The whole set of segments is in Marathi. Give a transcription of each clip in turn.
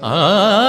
Ah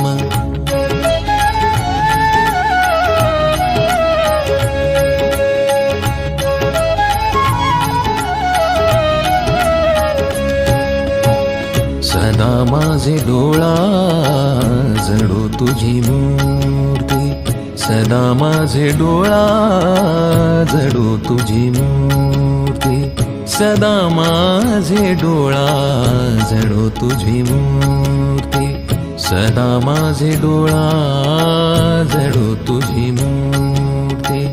सदा माझे डोळा जडू तुझी मूर्ती. सदा माझे डोळा जडो तुझी मूर्ती. सदा माझे डोळा जडो तुझी मूर्ती. सदा माझे डोळा जडू तुझी मूर्ती.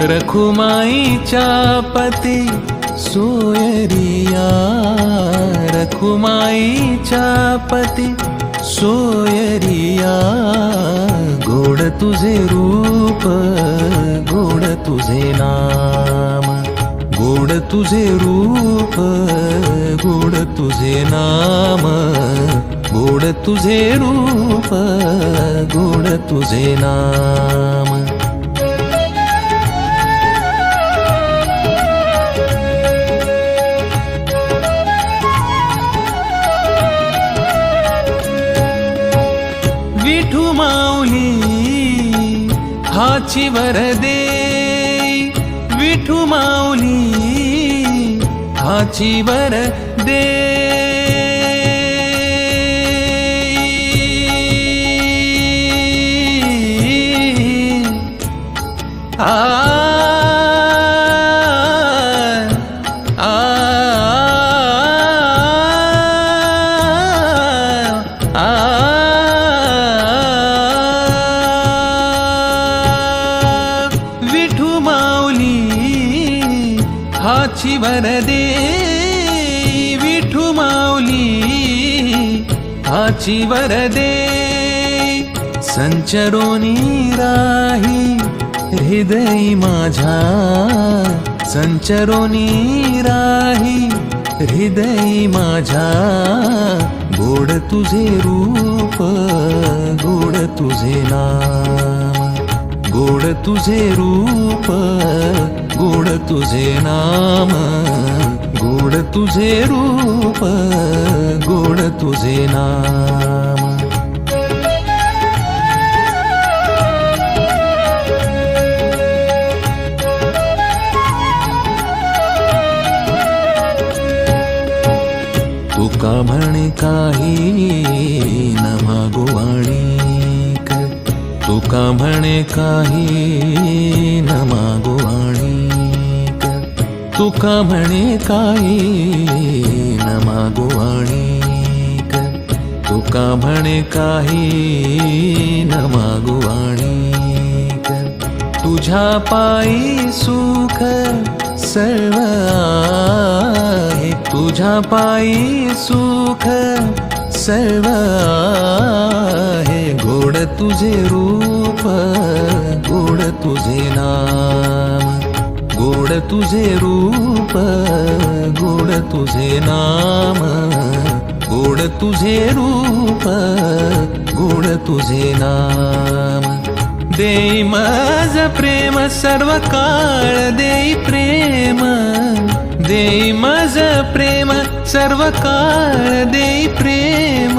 रखुमाईच्या पती सोयरिया रखुमाईच्या पती सोयरिया गोड तुझे रूप गोड तुझे नाम गोड तुझे रूप गोड तुझे नाम गोड तुझे रूप गोड तुझे नाम। हाची वरदे विठू माऊली हाची वर दे हाची वरदे विठू माऊली हाची वरदे संचरोनी राही हृदय माझ्या संचरोनी राही हृदय माझ्या गोड तुझे रूप गोड तुझे नाम. गोड तुझे रूप गोड तुझे नाम गोड तुझे रूप गोड तुझे नाम। तुका म्हणे काही न मागो तुका म्हणे काही न मागो आणिक तुका म्हणे काही न मागो आणिक तुका म्हणे काही न मागो आणिक तुझ्या पायी सुख सर्व आहे. तुझ्या पायी सुख सर्व आहे. गोड तुझे रूप गोड तुझे नाम। गोड तुझे रूप गोड तुझे नाम। गोड तुझे रूप गोड तुझे नाम। देई माझ प्रेम सर्व काळ देई प्रेम। देई माझ प्रेम सर्व काळ देई प्रेम।